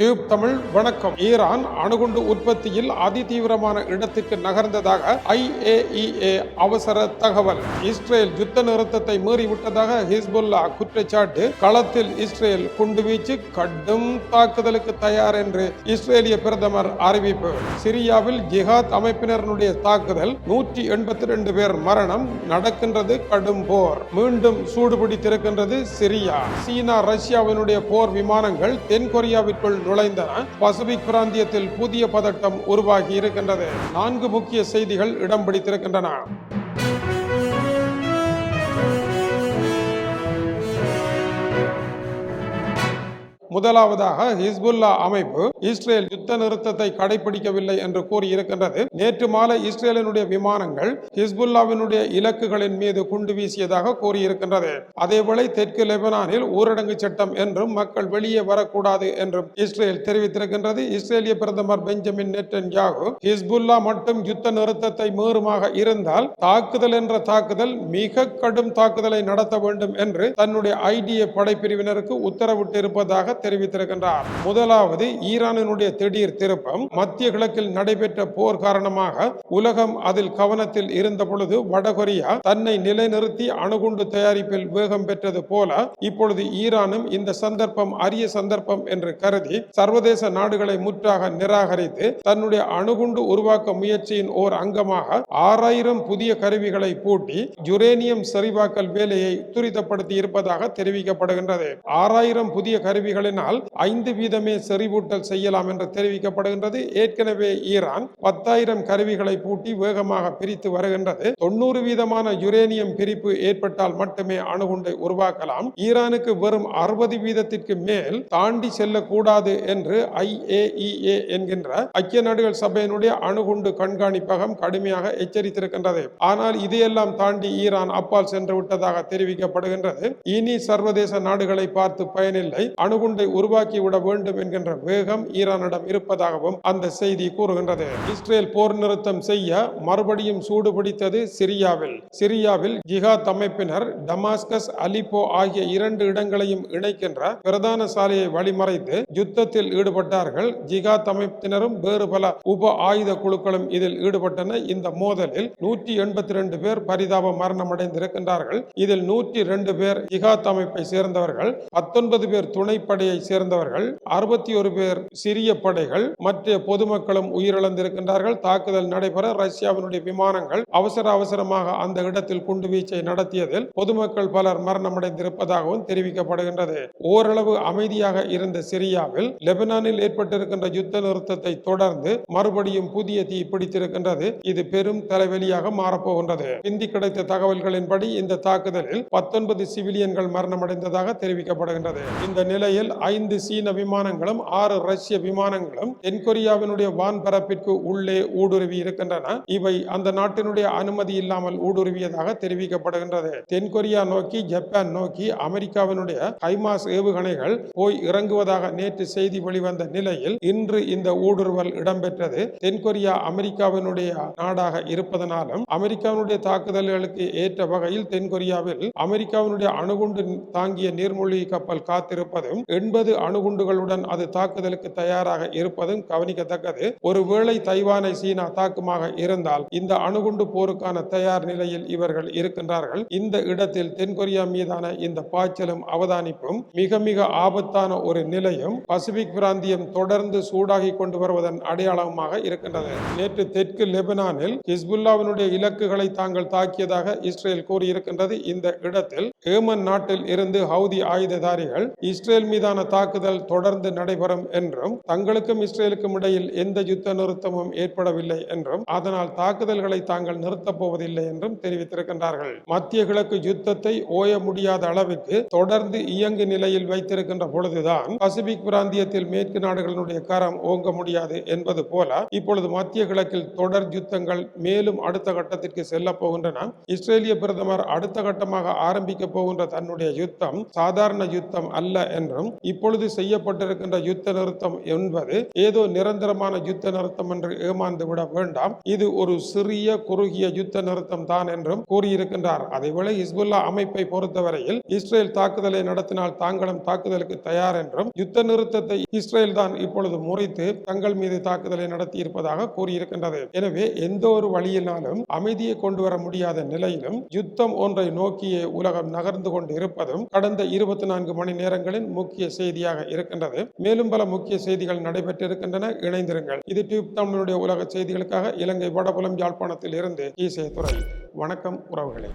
Tube Tamil வணக்கம். Iran அணுகுண்டு உற்பத்தியில் அதிதீவிரமான இடத்துக்கு நகர்ந்ததாக ஐஏஇஏ அவசர தகவல். இஸ்ரேல் யுத்த நிறுத்தத்தை மீறிவிட்டதாக ஹிஸ்புல்லா குற்றச்சாட்டு. களத்தில் இஸ்ரேல் குண்டுவீச்சு கடும் தாக்குதலுக்கு தயார் என்று இஸ்ரேலிய பிரதமர் அறிவிப்பு. சிரியாவில் ஜிஹாத் அமைப்பினருடைய தாக்குதல் நூற்றி எண்பத்தி ரெண்டு பேர் மரணம் நடக்கின்றது கடும் போர். மீண்டும் சூடுபிடித்திருக்கின்றது சிரியா. சீனா ரஷ்யாவினுடைய போர் விமானங்கள் தென்கொரியாவிற்குள் நுழைந்தன பசிபிக் பிராந்தியத்தில் புதிய பதட்டம் உருவாகி இருக்கின்றது. நான்கு முக்கிய செய்திகள் இடம் பிடித்திருக்கின்றன. முதலாவதாக ஹிஸ்புல்லா அமைப்பு இஸ்ரேல் யுத்த நிறுத்தத்தை கடைபிடிக்கவில்லை என்று கூறியிருக்கின்றது. நேற்று மாலை இஸ்ரேலினுடைய விமானங்கள் ஹிஸ்புல்லாவினுடைய இலக்குகளின் மீது குண்டு வீசியதாக கூறியிருக்கின்றது. அதேவேளை தெற்கு லெபனானில் ஊரடங்கு சட்டம் என்றும் மக்கள் வெளியே வரக்கூடாது என்றும் இஸ்ரேல் தெரிவித்திருக்கின்றது. இஸ்ரேலிய பிரதமர் பெஞ்சமின் நெட்டன் யாகு ஹிஸ்புல்லா மட்டும் யுத்த நிறுத்தத்தை மீறுமாக இருந்தால் தாக்குதல் என்ற தாக்குதல் மிக கடும் தாக்குதலை நடத்த வேண்டும் என்று தன்னுடைய ஐடிஏ படைப்பிரிவினருக்கு உத்தரவிட்டு இருப்பதாக தெரிவித்திருக்கின்றார். முதலாவது ஈரானினுடைய திடீர் திருப்பம் மத்திய கிழக்கில் நடைபெற்ற போர் காரணமாக உலகம் அதில் கவனத்தில் இருந்த பொழுது வடகொரியா தன்னை நிலைநிறுத்தி அணுகுண்டு தயாரிப்பில் வேகம் பெற்றது போல இப்பொழுது ஈரானும் இந்த சந்தர்ப்பம் அரிய சந்தர்ப்பம் என்று கருதி சர்வதேச நாடுகளை முற்றாக நிராகரித்து தன்னுடைய அணுகுண்டு உருவாக்க முயற்சியின் ஓர் அங்கமாக ஆறாயிரம் புதிய கருவிகளை பூட்டி யுரேனியம் சரிவாக்கல் வேலையை துரிதப்படுத்தி இருப்பதாக தெரிவிக்கப்படுகின்றது. ஆறாயிரம் புதிய கருவிகளை கருவிகளினால் ஐந்து வீதமே செறிவூட்டல் செய்யலாம் என்று தெரிவிக்கப்படுகின்றது. ஏற்கனவே ஈரான் பத்தாயிரம் கருவிகளை பூட்டி வேகமாக பிரித்து வருகின்றது. தொண்ணூறு வீதமான யுரேனியம் பிரிப்பு ஏற்பட்டால் மட்டுமே அணுகுண்டை உருவாக்கலாம். ஈரானுக்கு வெறும் அறுபது வீதத்திற்கு மேல் தாண்டி செல்லக்கூடாது என்று ஐஏஇஏ என்கின்ற ஐக்கிய நாடுகள் சபையினுடைய அணுகுண்டு கண்காணிப்பகம் கடுமையாக எச்சரித்திருக்கின்றது. ஆனால் இதையெல்லாம் தாண்டி ஈரான் அப்பால் சென்று விட்டதாக தெரிவிக்கப்படுகின்றது. இனி சர்வதேச நாடுகளை பார்த்து பயனில்லை. அணுகுண்டு உருவாக்கி விட வேண்டும் என்கின்ற வேகம் ஈரானிடம் இருப்பதாகவும் அந்த செய்தி கூறுகின்றது. இஸ்ரேல் போர் நிறுத்தம் செய்ய மறுபடியும் சூடுபிடித்தது சிரியாவில். சிரியாவில் ஜிஹாத் அமைப்பினர் டமாஸ்கஸ் அலிப்போ ஆகிய இரண்டு இடங்களையும் இணைக்கின்ற பிரதான சாலையை வழிமறைத்து யுத்தத்தில் ஈடுபட்டார்கள். ஜிகாத் அமைப்பினரும் வேறு பல உப ஆயுத குழுக்களும் இதில் ஈடுபட்டன. இந்த மோதலில் நூற்றி எண்பத்தி ரெண்டு பேர் பரிதாப மரணம் அடைந்திருக்கின்றார்கள் இதில் நூற்றி ரெண்டு பேர் ஜிஹாத் அமைப்பை சேர்ந்தவர்கள். பத்தொன்பது பேர் துணைப்படை துணைப்படையை சேர்ந்தவர்கள் அறுபத்தி ஒரு பேர் சிறிய படைகள் மற்ற பொதுமக்களும் உயிரிழந்திருக்கின்றார்கள். தாக்குதல் நடைபெற ரஷ்யாவினுடைய விமானங்கள் அவசர அவசரமாக அந்த இடத்தில் குண்டு வீச்சை நடத்தியதில் பொதுமக்கள் பலர் மரணமடைந்திருப்பதாகவும் தெரிவிக்கப்படுகின்றது. ஓரளவு அமைதியாக இருந்த சிரியாவில் லெபனானில் ஏற்பட்டிருக்கின்ற யுத்த நிறுத்தத்தை தொடர்ந்து மறுபடியும் புதிய தீ பிடித்திருக்கின்றது. இது பெரும் தலைவலியாக மாறப்போகின்றது. இந்தி கிடைத்த தகவல்களின்படி இந்த தாக்குதலில் பத்தொன்பது சிவிலியன்கள் மரணமடைந்ததாக தெரிவிக்கப்படுகின்றது. இந்த நிலையில் ஐந்து சீன விமானங்களும் ஆறு ரஷ்ய விமானங்களும் தென்கொரியாவினுடைய வான்பரப்பிற்கு உள்ளே ஊடுருவி இருக்கின்றன. இவை அந்த நாட்டினுடைய அனுமதி இல்லாமல் ஊடுருவியதாக தெரிவிக்கப்படுகின்றது. தென்கொரியா நோக்கி ஜப்பான் நோக்கி அமெரிக்காவினுடைய ஹைமாஸ் ஏவுகணைகள் போய் இறங்குவதாக நேற்று செய்தி வெளிவந்த நிலையில் இன்று இந்த ஊடுருவல் இடம்பெற்றது. தென்கொரியா அமெரிக்காவினுடைய நாடாக இருப்பதனாலும் அமெரிக்காவினுடைய தாக்குதல்களுக்கு ஏற்ற வகையில் தென்கொரியாவில் அமெரிக்காவினுடைய அணுகுண்டு தாங்கிய நீர்மூழ்கி கப்பல் காத்திருப்பதும் எண்பது அணுகுண்டுகளுடன் அது தாக்குதலுக்கு தயாராக இருப்பதும் கவனிக்கத்தக்கது. ஒருவேளை தைவானை சீனா தாக்குமாக இருந்தால் இந்த அணுகுண்டு போருக்கான தயார் நிலையில் இவர்கள் இருக்கின்றார்கள். இந்த இடத்தில் தென்கொரியா மீதான இந்த பாய்ச்சலும் அவதானிப்பும் மிக மிக ஆபத்தான ஒரு நிலையும் பசிபிக் பிராந்தியம் தொடர்ந்து சூடாகி கொண்டு வருவதன் அடையாளமாக இருக்கின்றது. நேற்று தெற்கு லெபனானில் ஹிஸ்புல்லாவினுடைய இலக்குகளை தாங்கள் தாக்கியதாக இஸ்ரேல் கூறியிருக்கின்றது. இந்த இடத்தில் ஏமன் நாட்டில் இருந்து ஹவுதி ஆயுததாரிகள் இஸ்ரேல் மீதான தாக்குதல் தொடர்ந்து நடைபெறும் என்றும் தங்களுக்கும் இஸ்ரேலுக்கும் இடையில் எந்த யுத்த நிறுத்தமும் ஏற்படவில்லை என்றும் அதனால் தாக்குதல்களை தாங்கள் நிறுத்தப் போவதில்லை என்றும் தெரிவித்திருக்கின்றார்கள். மத்திய கிழக்கு யுத்தத்தை ஓய முடியாத அளவுக்கு தொடர்ந்து இயங்கு நிலையில் வைத்திருக்கின்ற பொழுதுதான் பசிபிக் பிராந்தியத்தில் மேற்கு நாடுகளினுடைய கரம் ஓங்க முடியாது என்பது போல இப்பொழுது மத்திய கிழக்கில் தொடர் யுத்தங்கள் மேலும் அடுத்த கட்டத்திற்கு செல்ல போகின்றன. இஸ்ரேலிய பிரதமர் அடுத்த கட்டமாக ஆரம்பிக்க போகின்ற தன்னுடைய யுத்தம் சாதாரண யுத்தம் அல்ல என்றும் இப்பொழுது செய்யப்பட்டிருக்கின்ற யுத்த நிறுத்தம் என்பது ஏதோ நிரந்தரமான யுத்த நிறுத்தம் என்று ஏமாந்து விட வேண்டாம். இது ஒரு சிறிய குறுகிய யுத்த நிறுத்தம் தான் என்றும் கூறியிருக்கின்றார். அதேவேளை ஹிஸ்புல்லா அமைப்பை பொறுத்தவரையில் இஸ்ரேல் தாக்குதலை நடத்தினால் தாங்களும் தாக்குதலுக்கு தயார் என்றும் யுத்த நிறுத்தத்தை இஸ்ரேல் தான் இப்பொழுது முறைத்து தங்கள் மீது தாக்குதலை நடத்தி இருப்பதாக கூறியிருக்கின்றது. எனவே எந்த ஒரு வழியினாலும் அமைதியை கொண்டு வர முடியாத நிலையிலும் யுத்தம் ஒன்றை நோக்கியே உலகம் நகர்ந்து கொண்டு இருப்பதும் கடந்த இருபத்தி நான்கு மணி நேரங்களின் முக்கிய செய்தியாக இருக்கின்றது. மேலும் பல முக்கிய செய்திகள் நடைபெற்றிருக்கின்றன. இணைந்திருங்கள். இது டியூப் தமிழுடைய உலக செய்திகளுக்காக இலங்கை வடபுலம் யாழ்ப்பாணத்தில் இருந்து இசை துறை வணக்கம் உறவுகளே.